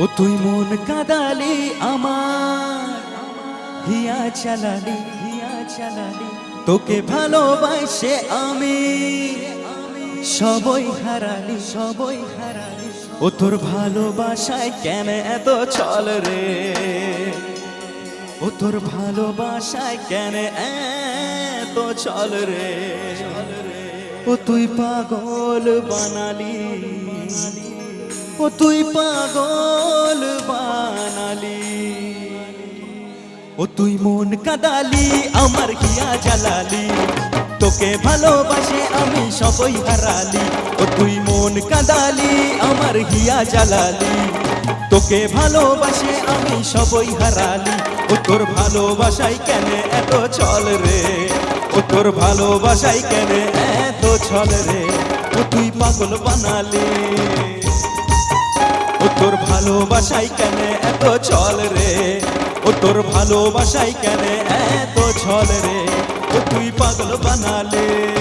ও তুই মন কাদালি আমার। হিয়া চালালি হিয়া চালালি। তোকে ভালোবাসে আমি। সবই হারালি সবই হারালি। ও তোর ভালোবাসায় কেন এত চল রে? ও তোর ভালোবাসায় কেন এত চল রে? ও তুই পাগল বানালি। ও তুই পাগল বানালি ও তুই মন কাদালি, আমার হিয়া জ্বালালি। তোকে ভালোবাসে আমি সবই হারালি। ও তুই মন কাদালি, আমার হিয়া জ্বালালি। তোকে ভালোবাসে আমি সবই হারালি। ও তোর ভালোবাসাই কেন এত চল রে? ও তোর ভালোবাসাই কেন এত চল রে? ও তুই পাগল বানালি তোর ভালোবাসাই কেন এত চল রে? ও তোর ভালোবাসাই কেন এত চল রে? ও তুই পাগল বানালে।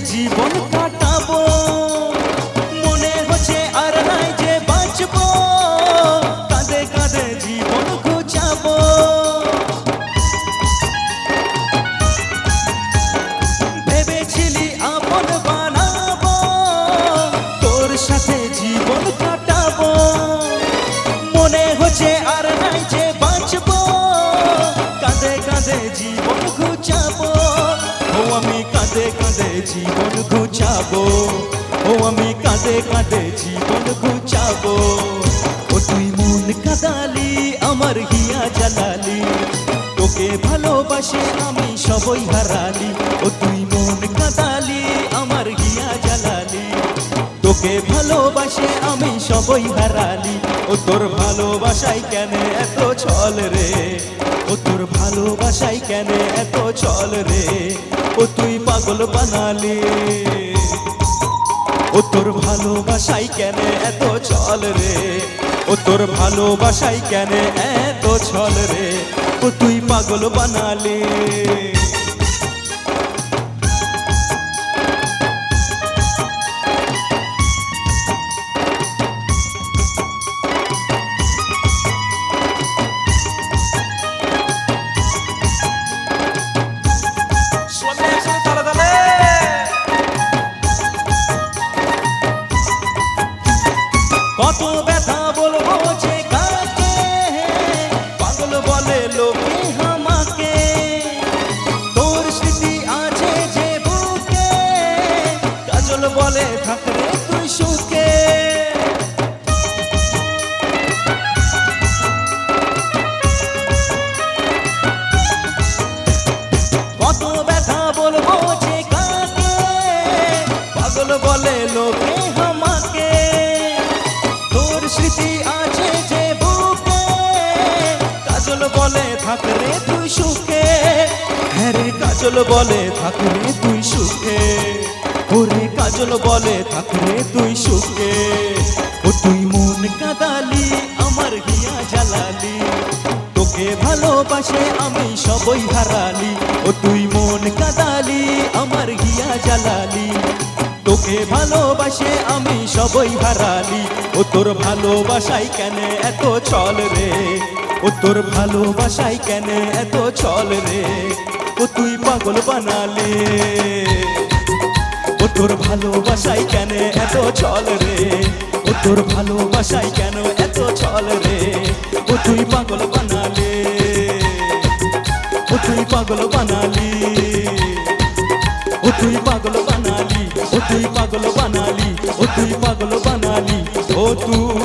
জীবন কাটাবো। মনে হচ্ছে আর নাই যে বাঁচবো। কাঁদে কাঁদে জীবন ঘুচাবো। ভেবেছিলি আপন বানাবো। তোর সাথে জীবন কাটাবো কাঁদে, জীবন ঘুচাবো। ও, আমি কাঁদে কাঁদে, জীবন ঘুচাবো। ও, তুই মন কাদালি, আমার হিয়া জ্বালালি। তোকে ভালোবাসে, আমি সবই হারালি। ও, তুই মন কাদালি, আমার হিয়া জ্বালালি। তোকে ভালোবাসে, আমি সবই হারালি। ও, তোর ভালোবাসাই কেন এত ছল রে? ও, তোর ভালোবাসাই কেন এত চল রে? ও তুই পাগল বানালি। ও তোর ভালোবাসাই কেন এত চল রে? ও তোর ভালোবাসাই কেন এত চল রে? ও তুই পাগল বানালি। বলে থাকলে তুই সুখে। হ্যাঁ কাজল বলে থাকলে তুই সুখে। ওরে কাজল বলে থাকলে তুই সুখে। ও তুই মন কাদালি, আমার হিয়া জ্বালালি। তোকে ভালোবাসে আমি সবই হারালি। ও তুই মন কাদালি, আমার হিয়া জ্বালালি। তোকে ভালোবাসে আমি সবই হারালি। ও তোর ভালোবাসাই কেন এত চল রে? ও তোর ভালোবাসাই কেন এত চল রে? ও তুই পাগল বানালে। ও তোর ভালোবাসাই কেন এত চল রে? ও তোর ভালোবাসাই কেন এত চল রে? ও তুই পাগল বানালে। ও তুই পাগল বানালি। ও তুই পাগল বানালি। ও তুই পাগল বানালি। ও তুই পাগল বানালি। ও তুই